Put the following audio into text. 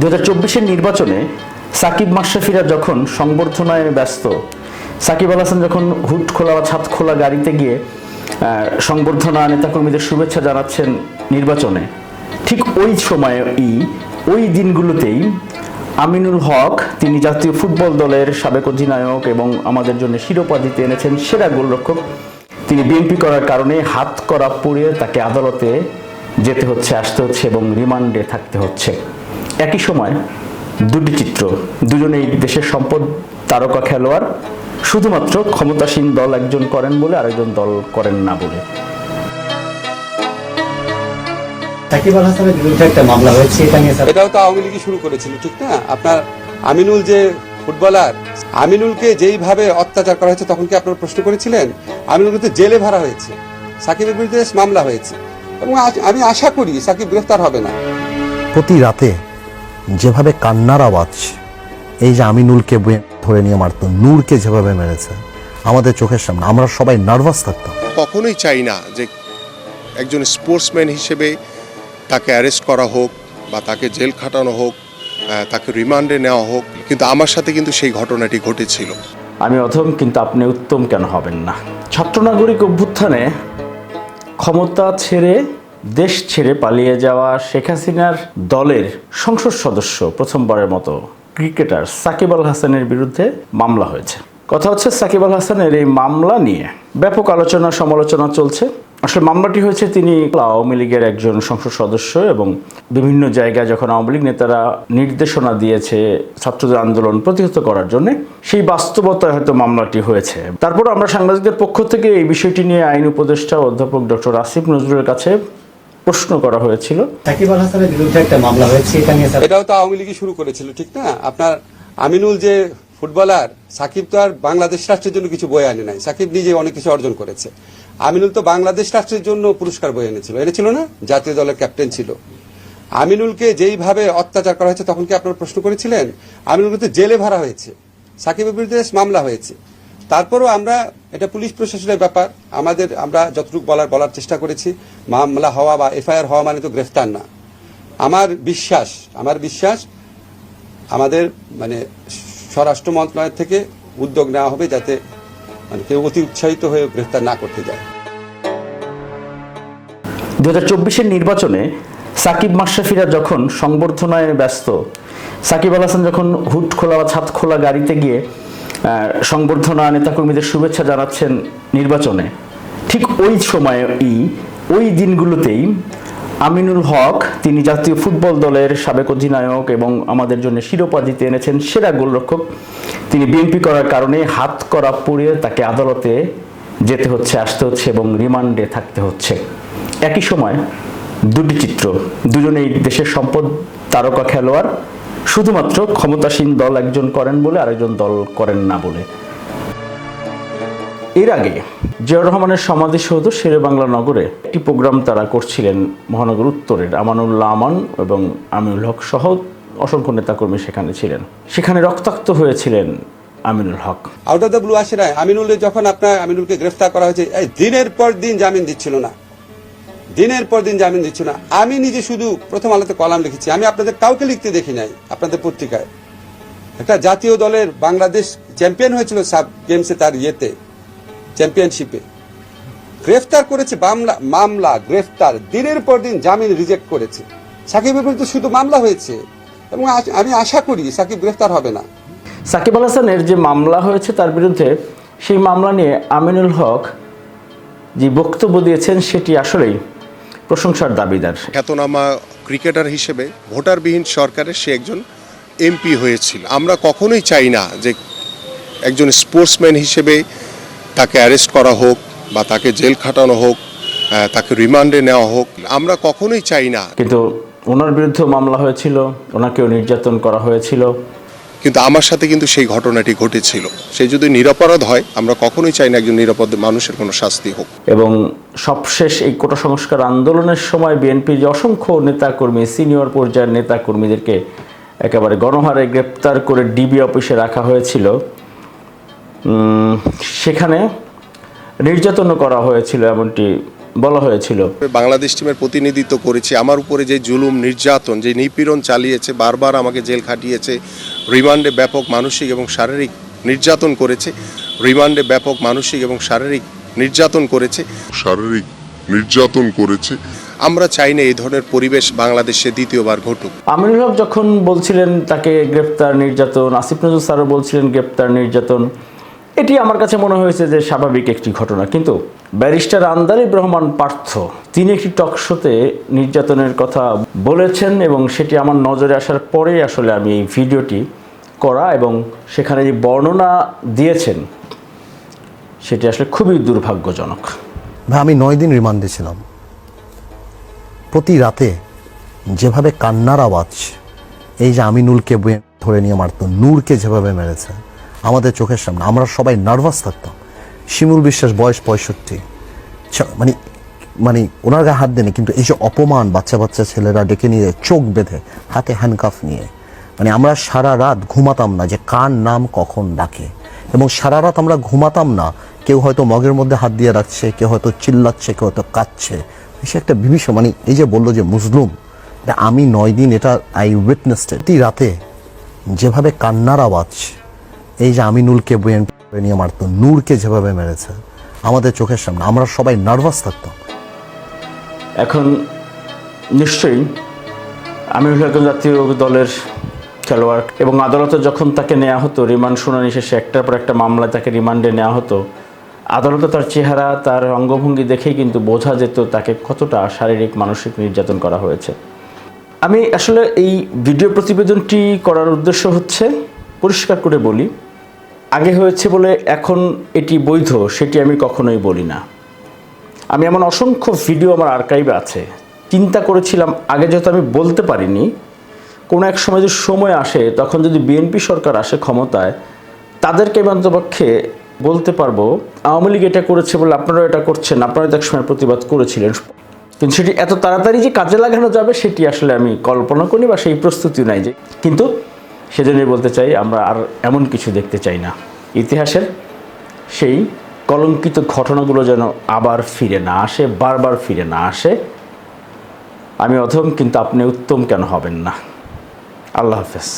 দু হাজার নির্বাচনে সাকিব মাশরাফিরা যখন সংবর্ধনায় ব্যস্ত, সাকিব আল হাসান যখন হুট খোলা বা ছাদ খোলা গাড়িতে গিয়ে সংবর্ধনা, নেতাকর্মীদের শুভেচ্ছা জানাচ্ছেন নির্বাচনে, ঠিক ওই সময়েই, ওই দিনগুলোতেই আমিনুল হক, তিনি জাতীয় ফুটবল দলের সাবেক অধিনায়ক এবং আমাদের জন্য শিরোপা জিতে এনেছেন সেরা গোলরক্ষক, তিনি বিএনপি করার কারণে হাত করা পুড়িয়ে তাকে আদালতে যেতে হচ্ছে, আসতে হচ্ছে এবং রিমান্ডে থাকতে হচ্ছে। একই সময় দুটি চিত্র দুজনেই দেশের সম্পদ তারকা খেলোয়াড় শুধুমাত্র ক্ষমতাসীন দল একজন করেন বলে আরেকজন দল করেন না বলে। সাকিব আল হাসানের বিরুদ্ধে একটা মামলা হয়েছে এটা নিয়ে এটাও তো আওয়ামী লীগই শুরু করেছিল ঠিক না? আপনার আমিনুল যে ফুটবলার আমিনুলকে যেইভাবে অত্যাচার করা হয়েছে তখন কি আপনারা প্রশ্ন করেছিলেন? আমিনুলকে তো জেলে ভরা হয়েছে সাকিবের বিরুদ্ধে মামলা হয়েছে। এবং আমি আশা করি সাকিব গ্রেফতার হবে না। প্রতি রাতে যেভাবে কান্নার আওয়াজ এই যে আমিনুলকে বে- ধরে নিয়ে মারতো নূরকে যেভাবে মেরেছে আমাদের চোখের সামনে আমরা সবাই নার্ভাস থাকতাম। কখনোই চাই না যে একজন স্পোর্টসম্যান হিসেবে তাকে অ্যারেস্ট করা হোক বা তাকে জেল খাটানো হোক তাকে রিমান্ডে নেওয়া হোক কিন্তু আমার সাথে কিন্তু সেই ঘটনাটি ঘটেছিল। আমি অধম কিন্তু আপনি উত্তম কেন হবেন না? ছাত্র নাগরিক অভ্যুত্থানে ক্ষমতা ছেড়ে দেশ ছেড়ে পালিয়ে যাওয়া শেখ হাসিনার দলের সংসদ সদস্য প্রথমবারের মতো ক্রিকেটার সাকিব আল হাসানের বিরুদ্ধে মামলা হয়েছে। কথা হচ্ছে, সাকিব আল হাসানের এই মামলা নিয়ে ব্যাপক আলোচনা সমালোচনা চলছে। আসলে মামলাটি হয়েছে তিনি আওয়ামী লীগের একজন সংসদ সদস্য এবং বিভিন্ন জায়গায় যখন আওয়ামী লীগ নেতারা নির্দেশনা দিয়েছে ছাত্রদের আন্দোলন প্রতিহত করার জন্য, সেই বাস্তবতায় হয়তো মামলাটি হয়েছে। তারপর আমরা সাংবাদিকদের পক্ষ থেকে এই বিষয়টি নিয়ে আইন উপদেষ্টা অধ্যাপক ডক্টর আসিফ নজরুলের কাছে প্রশ্ন করা হয়েছিল। সাকিব আল হাসানের বিরুদ্ধে একটা মামলা হয়েছে এটা নিয়ে এটাও তো আওয়ামী লীগই শুরু করেছিল ঠিক না? আপনার আমিনুল যে ফুটবলার সাকিব তো আর বাংলাদেশ রাষ্ট্রের জন্য কিছু বয়ে আনে নাই। সাকিব নিজে অনেক কিছু অর্জন করেছে। আমিনুল তো বাংলাদেশ রাষ্ট্রের জন্য পুরস্কার বয়ে এনেছিল। এনেছিল না? জাতীয় দলের ক্যাপ্টেন ছিল। আমিনুলকে যেইভাবে অত্যাচার করা হয়েছে তখন কি আপনারা প্রশ্ন করেছিলেন? আমিনুলকে তো জেলে ভরা হয়েছে। সাকিবের বিরুদ্ধে মামলা হয়েছে। তারপরও আমরা, এটা পুলিশ প্রশাসনের ব্যাপার, আমাদের, আমরা যতটুকু বলার বলার চেষ্টা করেছি, মামলা হওয়া বা এফআইআর হওয়া মানে তো গ্রেফতার না। আমার বিশ্বাস আমার বিশ্বাস, আমাদের মানে স্বরাষ্ট্র মন্ত্রণালয় থেকে উদ্যোগ নেওয়া হবে যাতে মানে কেউ অতি উৎসাহিত হয়ে গ্রেফতার না করতে যায়। দু হাজার নির্বাচনে সাকিব মাশরাফিরা যখন সংবর্ধনায় ব্যস্ত, সাকিব আল হাসান যখন হুট খোলা বা ছাদ খোলা গাড়িতে গিয়ে সংবর্ধনা নেতাকর্মীদের শুভেচ্ছা জানাচ্ছেন নির্বাচনে। ঠিক ওই সময়েই, ওই দিনগুলোতেই আমিনুল হক, তিনি জাতীয় ফুটবল দলের সাবেক অধিনায়ক এবং আমাদের জন্য শিরোপা জিতে এনেছেন সেরা গোলরক্ষক, তিনি বিএনপি করার কারণে হাত করা পুড়িয়ে তাকে আদালতে যেতে হচ্ছে, আসতে হচ্ছে এবং রিমান্ডে থাকতে হচ্ছে। একই সময় দুটি চিত্র, দুজনেই দেশের সম্পদ তারকা খেলোয়াড় শুধুমাত্র ক্ষমতাসীন দল একজন করেন বলে আরেকজন দল করেন না বলে। এর আগে জিয়াউর রহমানের সমাধিসৌধ শেরে বাংলা নগরে একটি প্রোগ্রাম তারা করছিলেন মহানগর উত্তরের আমানুল্লাহ আমান এবং আমিনুল হক সহ অসংখ্য নেতাকর্মী সেখানে ছিলেন। সেখানে রক্তাক্ত হয়েছিলেন Aminul Haque. Out of the blue আসে না আমিনুলের যখন আপনার আমিনুলকে গ্রেফতার করা হয়েছে দিনের পর দিন জামিন দিচ্ছিল না। দিনের পর দিন জামিন দিচ্ছিল না। আমি নিজে শুধু প্রথম আলোতে কলাম লিখেছি। আমি আপনাদের কাউকে লিখতে দেখি নাই, আপনাদের পত্রিকায়। একটা জাতীয় দলের বাংলাদেশ চ্যাম্পিয়ন হয়েছিল সাব গেমসে তার ইয়েতে, চ্যাম্পিয়নশিপে। গ্রেফতার করেছে মামলা মামলা, গ্রেফতার, দিনের পর দিন জামিন রিজেক্ট করেছে। সাকিবের বিরুদ্ধে শুধু মামলা হয়েছে। এবং আমি আশা করি সাকিব গ্রেফতার হবে না। সাকিব আল হাসানের যে মামলা হয়েছে তার বিরুদ্ধে সেই মামলা নিয়ে আমিনুল হক যে বক্তব্য দিয়েছেন সেটি আসলেই প্রশংসার দাবিদার। খ্যাতনামা ক্রিকেটার হিসেবে ভোটারবিহীন সরকারের সে একজন এমপি হয়েছিল। আমরা কখনোই চাই না যে একজন স্পোর্টসম্যান হিসেবে তাকে অ্যারেস্ট করা হোক বা তাকে জেল খাটানো হোক তাকে রিমান্ডে নেওয়া হোক। আমরা কখনোই চাই না কিন্তু ওনার বিরুদ্ধেও মামলা হয়েছিল ওনাকেও নির্যাতন করা হয়েছিল। কিন্তু আমার সাথে কিন্তু সেই ঘটনাটি ঘটেছিল। সে যদি নিরাপরাধ হয়, আমরা কখনোই চাই না একজন নিরাপদ মানুষের কোনো শাস্তি হোক। এবং সবশেষ এই কোটা সংস্কার আন্দোলনের সময় বিএনপির যে অসংখ্য নেতাকর্মী, সিনিয়র পর্যায়ের নেতাকর্মীদেরকে একেবারে গণহারে গ্রেপ্তার করে ডিবি অফিসে রাখা হয়েছিল। সেখানে নির্যাতনও করা হয়েছিল এমনটি বলা হয়েছিল। বাংলাদেশ টিমের প্রতিনিধিত্ব করেছি। আমার উপরে যে জুলুম নির্যাতন যে নিপীড়ন চালিয়েছে বারবার আমাকে জেল খাটিয়েছে রিমান্ডে ব্যাপক মানসিক এবং শারীরিক নির্যাতন করেছে রিমান্ডে ব্যাপক মানসিক এবং শারীরিক নির্যাতন করেছে। শারীরিক নির্যাতন করেছে। আমরা চাই না এই ধরনের পরিবেশ বাংলাদেশে দ্বিতীয়বার ঘটুক। আমিনুল হক যখন বলছিলেন তাকে গ্রেপ্তার নির্যাতন আসিফ নজরুল স্যারও বলছিলেন গ্রেপ্তার নির্যাতন এটি আমার কাছে মনে হয়েছে যে স্বাভাবিক একটি ঘটনা। কিন্তু ব্যারিস্টার আন্দালিব রহমান পার্থ, তিনি একটি টক শোতে নির্যাতনের কথা বলেছেন এবং সেটি আমার নজরে আসার পরে আসলে আমি এই ভিডিওটি করা এবং সেখানে যে বর্ণনা দিয়েছেন, সেটি আসলে খুবই দুর্ভাগ্যজনক। ভাই, আমি নয় দিন রিমান্ডে ছিলাম। প্রতি রাতে যেভাবে কান্নার আওয়াজ, এই যে আমিনুলকে ধরে নিয়ে মারতো, নূরকে যেভাবে মেরেছে আমাদের চোখের সামনে। আমরা সবাই নার্ভাস থাকতাম। শিমুল বিশ্বাস বয়স পঁয়ষট্টি। মানে মানে ওনার গায়ে হাত দেয়নি, কিন্তু এই যে অপমান বাচ্চা বাচ্চা ছেলেরা ডেকে নিয়ে চোখ বেঁধে, হাতে হ্যান্ডকাফ নিয়ে মানে আমরা সারা রাত ঘুমাতাম না যে কার নাম কখন ডাকে। এবং সারা রাত আমরা ঘুমাতাম না, কেউ হয়তো মগের মধ্যে হাত দিয়ে রাখছে কেউ হয়তো চিল্লাচ্ছে, কেউ হয়তো কাঁদছে। সে একটা বিভীষণ মানে এই যে বলল যে মুসলুম, আমি নয় দিন এটা আই উইটনেসড প্রতি রাতে যেভাবে কান্নার আওয়াজ এই যে আমিনুলকে বয়ে নিয়ে মারতো, নূরকে যেভাবে মেরেছে, আমাদের চোখের সামনে, আমরা সবাই নার্ভাস থাকতাম। এখন নিশ্চয়ই আমিরুল একজন জাতীয় দলের খেলোয়াড় এবং আদালতে যখন তাকে নেওয়া হতো, রিমান্ড শুনানি শেষে একটার পর একটা মামলায় তাকে রিমান্ডে নেওয়া হতো, আদালতে তার চেহারা, তার অঙ্গভঙ্গি দেখেই কিন্তু বোঝা যেত তাকে কতটা শারীরিক, মানসিক নির্যাতন করা হয়েছে। আমি আসলে এই ভিডিও প্রতিবেদনটি করার উদ্দেশ্য হচ্ছে, পরিষ্কার করে বলি আগে হয়েছে বলে এখন এটি বৈধ, সেটি আমি কখনোই বলি না। আমি এমন অসংখ্য ভিডিও আমার আর্কাইভে আছে। চিন্তা করেছিলাম, আগে যেহেতু আমি বলতে পারিনি, কোনো এক সময় যদি সময় আসে, তখন যদি বিএনপি সরকার আসে ক্ষমতায়, তাদেরকে অন্তপক্ষে বলতে পারব, আওয়ামী লীগ এটা করেছে বলে আপনারাও এটা করছেন আপনারা তো একসময় প্রতিবাদ করেছিলেন। কিন্তু সেটি এত তাড়াতাড়ি যে কাজে লাগানো যাবে, সেটি আসলে আমি কল্পনা করি বা সেই প্রস্তুতি নাই যে কিন্তু সেজন্যই বলতে চাই, আমরা আর এমন কিছু দেখতে চাই না। ইতিহাসের সেই কলঙ্কিত ঘটনাগুলো যেন আবার ফিরে না আসে, বারবার ফিরে না আসে। আমি অধম, কিন্তু আপনি উত্তম কেন হবেন না? আল্লাহ হাফেজ।